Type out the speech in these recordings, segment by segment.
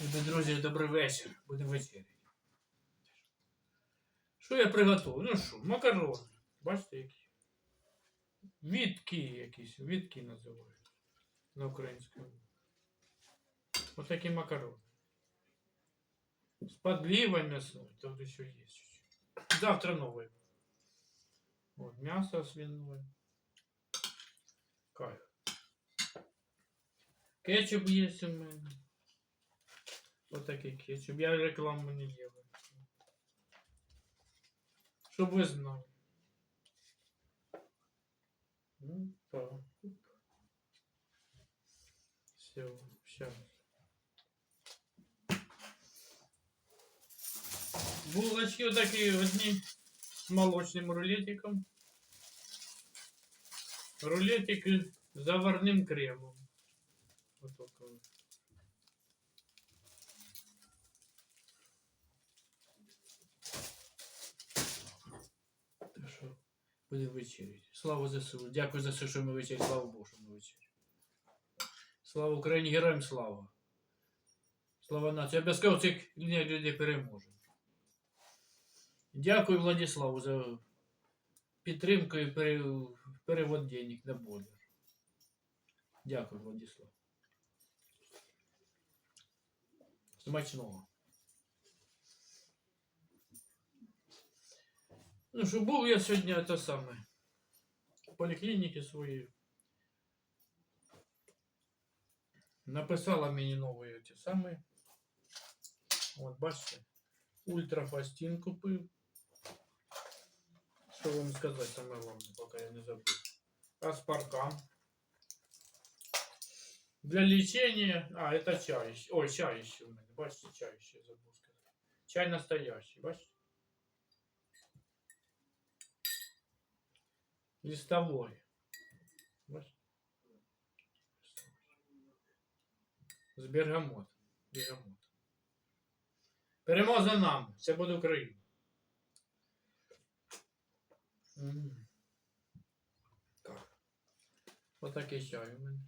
Любі друзі, добрий вечір. Будемо вечеряти. Що я приготував? Ну що, макарони. Бачите, які? Вітки якісь, вітки називають на українському. Ось такі макарони. З подливой мясной, тут еще есть. Завтра новый. Вот, мясо свиное. Кайф. Кетчуп есть у меня. Вот такой кетчуп. Я рекламу не делаю. Чтобы вы знали. Ну, так. Все. Булочки вот такие одни с молочным рулетиком. Рулетик с заварным кремом. Вот такой. Так будемо вечеряти. Слава ЗСУ. Дякую за все, що ми вечері. Слава Богу, що ми вечері. Слава Україні, героям слава. Слава нації. Обов'язково цих людей переможемо. Дякую Владиславу за підтримку і перевод денег на бодер. Дякую, Владислав. Смачного. Ну що, був я сьогодні те саме. В поліклініці своїй. Написала мені нові ті самі. От бачите. Ультрафастин купив. Що вам сказати саме головне, поки я не забув. Аспаркан. Для лечения... А, это чай. еще. Ой, чай еще у меня. Бачите, чай еще забыл сказать. Чай настоящий, бачите? Листовой. З бергамот. Бергамот. Перемога за нами. Це буде Україна. Так. Отакий чай у мене.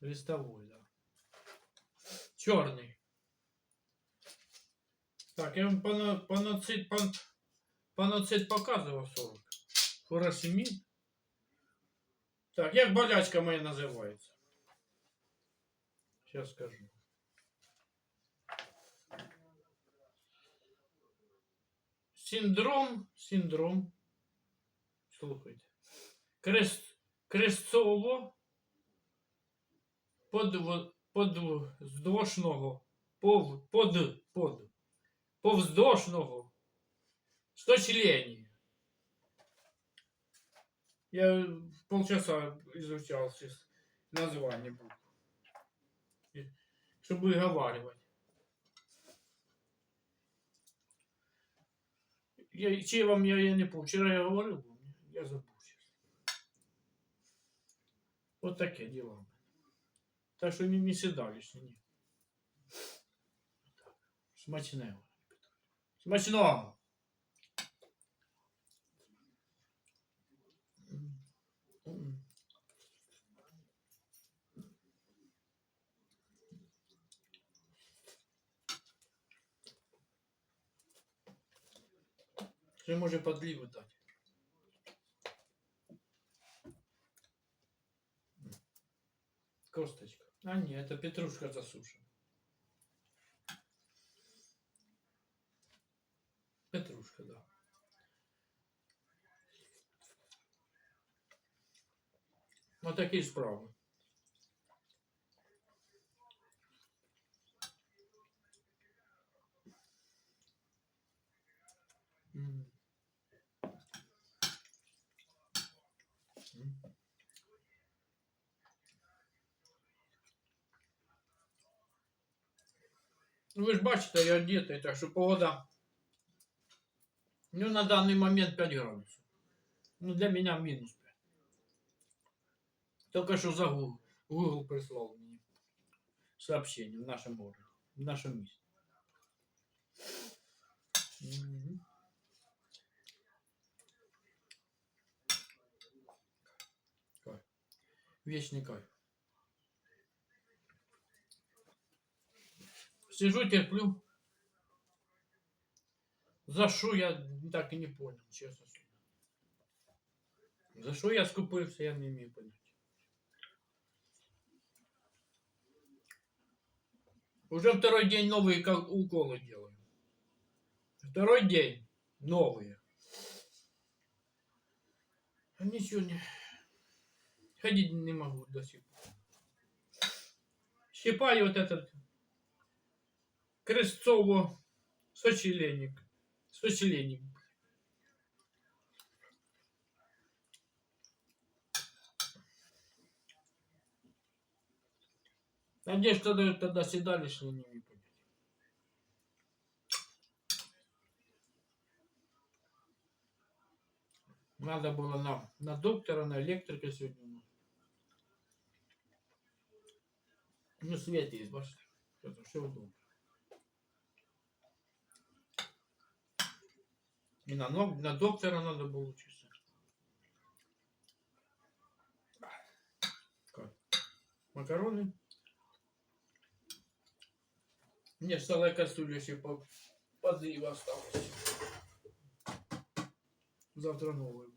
Листовой, да. Чорний. Так, я вам пано- паноцит, пан, паноцит показував 40. Фуросемін. Так, як болячка моя називається? Сейчас скажу. Синдром, синдром. Слухайте. Крест, крестцово подв, подвздошного, пов, под, под, повздошного сточления. Я полчаса изучал сейчас название букв, чтобы выговаривать. Я, чи вам я, я не помню. Вчера я говорил, я забыл сейчас. Вот такие дела. Так що не, не сідалися, ні. Так. Смачного. Смачного! Ще може подливу дати. Косточка. А нет, это петрушка засушена. Петрушка, да. Вот такие справи. М. ви ж бачите, я одетий, так що погода. Ну, на даний момент 5 градусів. Ну, для мене мінус 5. Тільки що за Google. Google прислав мені сообщение в нашем городе, в нашем місті. Мгм. Кайф. Вечный кайф. Сижу, терплю. За що я так і не понял, слово. За що я скупився, я не міг поняти. Уже второй день новые кол- уколы делаю. Второй день новые. А ничего не... Ходить не могу до сих пор. Щипаю вот этот крестцово сочеленник. Сочеленник. Ж тогда, тогда седалищ не выпадет? Надо было на, на доктора, на электрика сегодня. Ну, свет есть. Это все удобно. И на, на доктора надо было учиться. Как? Макароны. Мне целая кастрюля еще по подрыва осталось. Завтра новая будет.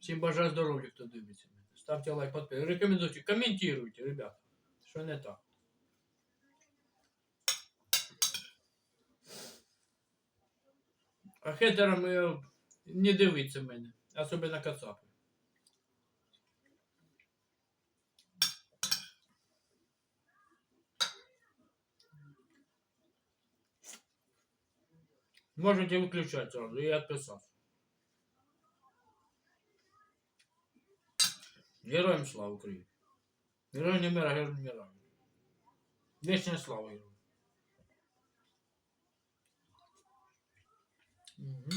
Всім бажаю здоров'я, хто дивиться мене. Ставте лайк, підписуйтесь. Рекомендуйте, коментуйте, ребята. Що не так. А хейтерам е, не дивиться мене, особливо кацапи. Можете выключать сразу и отписаться. Героям слава Україні. Героям не мира, героям не мира. Вечная слава героям. Угу.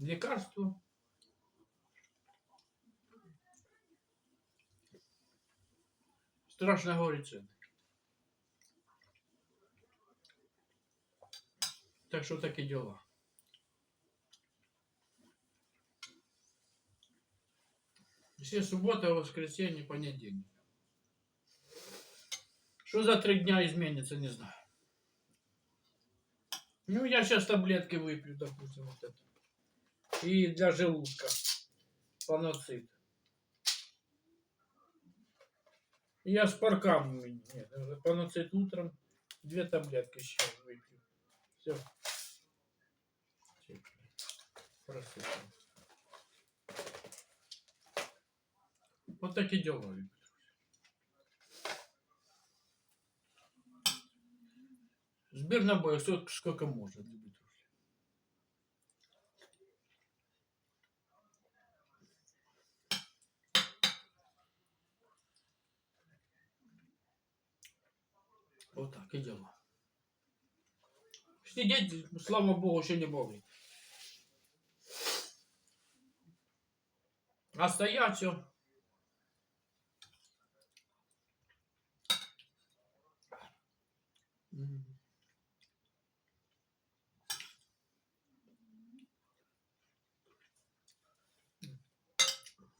Лекарство. Страшно цены. Так что так и дела. Все суббота, воскресенье, понедельник. Что за три дня изменится, не знаю. Ну, я сейчас таблетки выпью, допустим, вот это. И для желудка. Паноцит. Я с паркам. Нет, паноцит утром. Две таблетки сейчас выпью. Все. Просыпаюсь. Вот такие дела. ребят. Сбір на бой, сколько, сколько может. Вот так и дела. Сидеть, слава богу, еще не болит. А стоять все.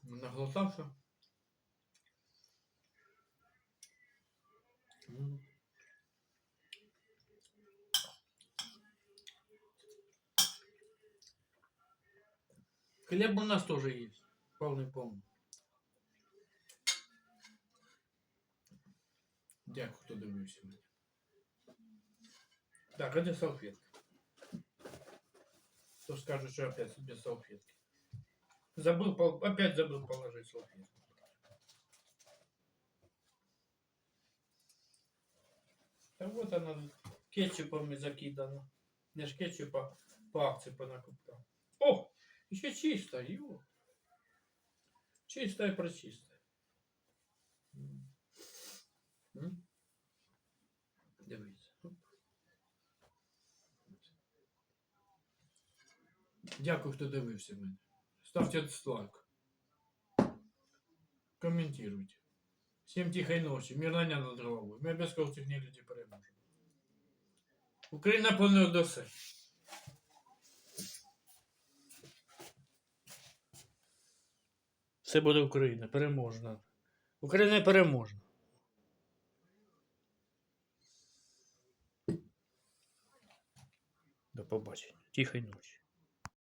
Наглотався. М. Хлеб у нас тоже есть. Полный. Дякую, хто дивився. мене. Так, это салфетка. Кто скажет, что опять без салфетки. Забыл, опять забыл положить салфетку. Да вот она кетчупом и закидана. Не ж кетчупа по акции понакупал. Еще чисто, ё. Чистое прочистое. Дивіться. Дякую, хто дивився мене. Ставте лайк. Комментируйте. Всім тихой ночі. Мирнання над головою. Ми без ковтих не люди переможемо. Україна понад до все. Це буде Україна. Переможна. Україна переможна. До побачення. Тихої ночі.